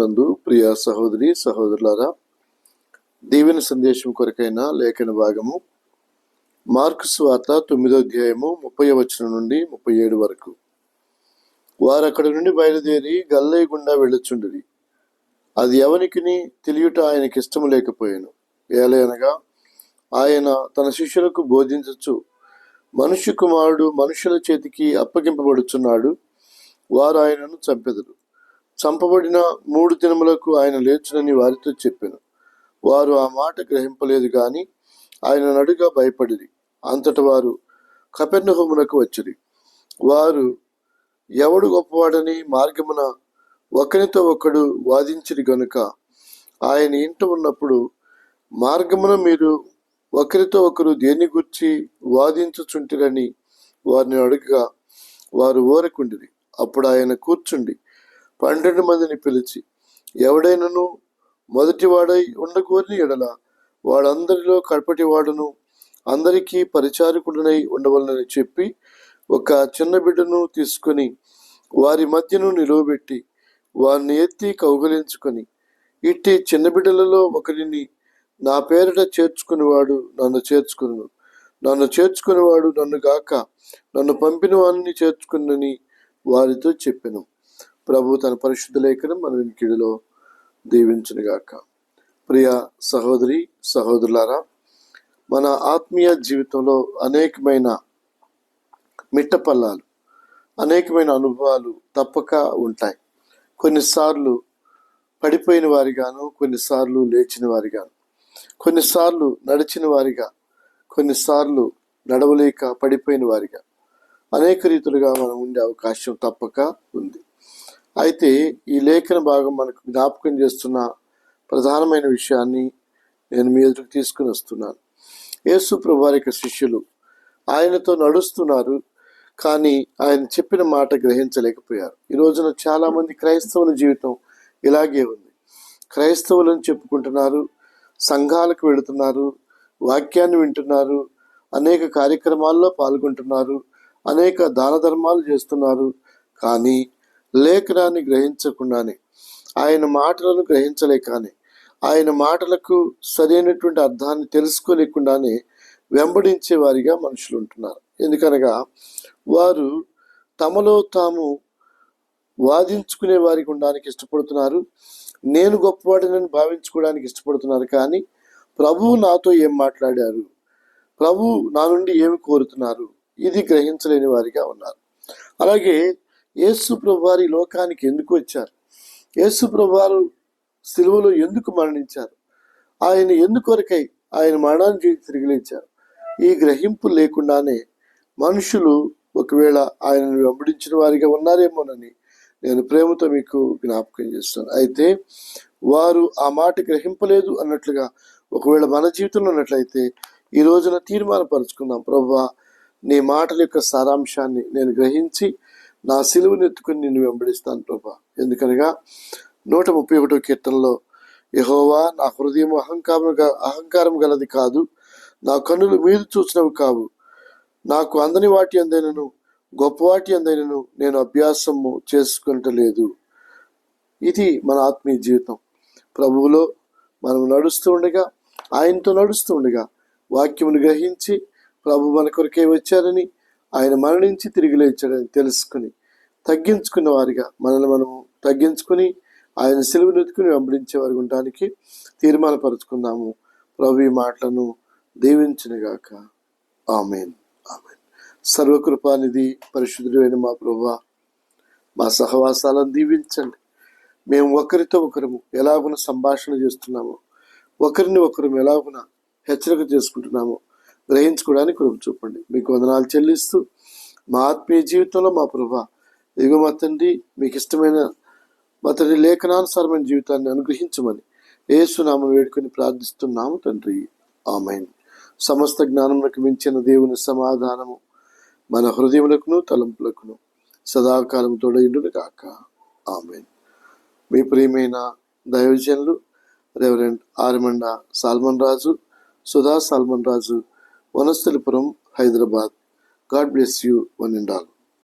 నందు ప్రియ సహోదరి సహోదరులారా దీవెన సందేశం కొరకైన లేఖన భాగము మార్కు స్వార్త తొమ్మిదో అధ్యాయము ముప్పై వచనం నుండి ముప్పై ఏడు వరకు. వారు అక్కడి నుండి బయలుదేరి గల్లై గుండా వెళ్ళుచుండిరి. అది ఎవనికిని తెలియట ఆయనకి ఇష్టము లేకపోయాను. ఏలయనగా ఆయన తన శిష్యులకు బోధించచ్చు మనుష్య కుమారుడు మనుషుల చేతికి అప్పగింపబడుచున్నాడు వారు ఆయనను చంపెదరు. చంపబడిన మూడు దినములకు ఆయన లేచునని వారితో చెప్పాను. వారు ఆ మాట గ్రహింపలేదు కానీ ఆయన నడుగా భయపడిది అంతట వారు కపెర్ణహోమునకు వచ్చిరి. వారు ఎవడు గొప్పవాడని మార్గమున ఒకరితో ఒకడు వాదించిరి గనుక ఆయన ఇంట ఉన్నప్పుడు మార్గమున మీరు ఒకరితో ఒకరు దేని గుర్చి వాదించుచుంటిరని వారిని అడుగగా వారు ఊరకుండిరి. అప్పుడు ఆయన కూర్చుండి పన్నెండు మందిని పిలిచి ఎవడైనను మొదటివాడై ఉండకూరిని ఎడల. వాడందరిలో కడపటివాడును అందరికీ పరిచారకుడునై ఉండవలనని చెప్పి ఒక చిన్న బిడ్డను తీసుకొని వారి మధ్యను నిలువబెట్టి వారిని ఎత్తి కౌగలించుకొని ఇట్టి చిన్న బిడ్డలలో ఒకరిని నా పేరిట చేర్చుకునేవాడు నన్ను చేర్చుకును. నన్ను చేర్చుకునేవాడు నన్ను గాక. నన్ను పంపిన వారిని చేర్చుకున్నని వారితో చెప్పాను. ప్రభు తన పరిశుద్ధ లేఖనం మన వెనుకిడిలో దీవించునుగాక. ప్రియ సహోదరి సహోదరులారా మన ఆత్మీయ జీవితంలో అనేకమైన మిట్టపల్లాలు అనేకమైన అనుభవాలు తప్పక ఉంటాయి. కొన్నిసార్లు పడిపోయిన వారిగాను కొన్నిసార్లు లేచిన వారిగాను కొన్నిసార్లు నడిచిన వారిగా కొన్నిసార్లు నడవలేక పడిపోయిన వారిగా అనేక రీతులుగా మనం ఉండే అవకాశం తప్పక ఉంది. అయితే ఈ లేఖన భాగం మనకు జ్ఞాపకం చేస్తున్న ప్రధానమైన విషయాన్ని నేను మీ ఎదురుకు తీసుకుని వస్తున్నాను. యేసు ప్రభు యొక్క శిష్యులు ఆయనతో నడుస్తున్నారు కానీ ఆయన చెప్పిన మాట గ్రహించలేకపోయారు. ఈ రోజున చాలా మంది క్రైస్తవుల జీవితం ఇలాగే ఉంది. క్రైస్తవులను చెప్పుకుంటున్నారు సంఘాలకు వెళుతున్నారు వాక్యాన్ని వింటున్నారు అనేక కార్యక్రమాల్లో పాల్గొంటున్నారు అనేక దాన ధర్మాలు చేస్తున్నారు కానీ లేఖనాన్ని గ్రహించకుండానే ఆయన మాటలను గ్రహించలేకనే ఆయన మాటలకు సరైనటువంటి అర్థాన్ని తెలుసుకోలేకుండానే వెంబడించే వారిగా మనుషులు ఉంటున్నారు. ఎందుకనగా వారు తమలో తాము వాదించుకునే వారికి ఉండడానికి ఇష్టపడుతున్నారు నేను గొప్పవాడినని భావించుకోవడానికి ఇష్టపడుతున్నారు కానీ ప్రభువు నాతో ఏం మాట్లాడారు? ప్రభు నా నుండి ఏమి కోరుతున్నారు? ఇది గ్రహించలేని వారిగా ఉన్నారు. అలాగే యేసు ప్రభువారి లోకానికి ఎందుకు వచ్చారు? యేసు ప్రభువారు సిలువలో ఎందుకు మరణించారు? ఆయన ఎందుకొరకై ఆయన మరణాన్ని తిరిగిలించారు. ఈ గ్రహింపు లేకుండానే మనుషులు ఒకవేళ ఆయనను వెంబడించిన వారిగా ఉన్నారేమోనని నేను ప్రేమతో మీకు జ్ఞాపకం చేస్తాను అయితే వారు ఆ మాట గ్రహింపలేదు అన్నట్లుగా ఒకవేళ మన జీవితంలో ఉన్నట్లయితే ఈ రోజున తీర్మానపరుచుకుందాం. ప్రభా నీ మాటల యొక్క సారాంశాన్ని నేను గ్రహించి నా సిలువను ఎత్తుకుని నిన్ను వెంబడిస్తాను ప్రభా. ఎందుకనగా నూట ముప్పై ఒకటో కీర్తనలో యహోవా నా హృదయం అహంకారం అహంకారం గలది కాదు నా కన్నులు మీద చూసినవి కావు. నాకు అందని వాటి అందైనను గొప్ప వాటి అందైనను నేను అభ్యాసము చేసుకుంటలేదు. ఇది మన ఆత్మీయ జీవితం. ప్రభువులో మనం నడుస్తూ ఉండగా ఆయనతో నడుస్తూ ఉండగా వాక్యమును గ్రహించి ప్రభు మన కొరకే వచ్చారని ఆయన మరణించి తిరిగి లేచాడని తెలుసుకుని తగ్గించుకున్న వారిగా మనల్ని మనము తగ్గించుకుని ఆయన సెలవును ఎత్తుకుని వెంబడించే వారికి ఉండడానికి తీర్మానపరుచుకుందాము. ప్రభు ఈ మాటలను దీవించినగాక. ఆమెన్. ఆమెన్. సర్వకృపానిధి పరిశుద్ధుడైన మా ప్రభా మా సహవాసాలను దీవించండి. మేము ఒకరితో ఒకరము ఎలాగున సంభాషణ చేస్తున్నామో ఒకరిని ఒకరు ఎలాగున హెచ్చరిక చేసుకుంటున్నామో గ్రహించుకోవడానికి కృప చూపండి. మీకు వందనాలు చెల్లిస్తూ మా ఆత్మీయ జీవితంలో మా ప్రభా ఇదిగో మా తండ్రి మీకు ఇష్టమైన మా తండ్రి లేఖనానుసారమైన జీవితాన్ని అనుగ్రహించమని ఏసునామం వేడుకొని ప్రార్థిస్తున్నాము తండ్రి. ఆమెన్. సమస్త జ్ఞానములకు మించిన దేవుని సమాధానము మన హృదయములకును తలంపులకును సదాకాలం తోడైండును కాక ఆమెన్. మీ ప్రియమైన దైవజనులు reverend Armanda Solomon Raju Sudha Solomon Raju Vanasthalipuram Hyderabad. God bless you one and all.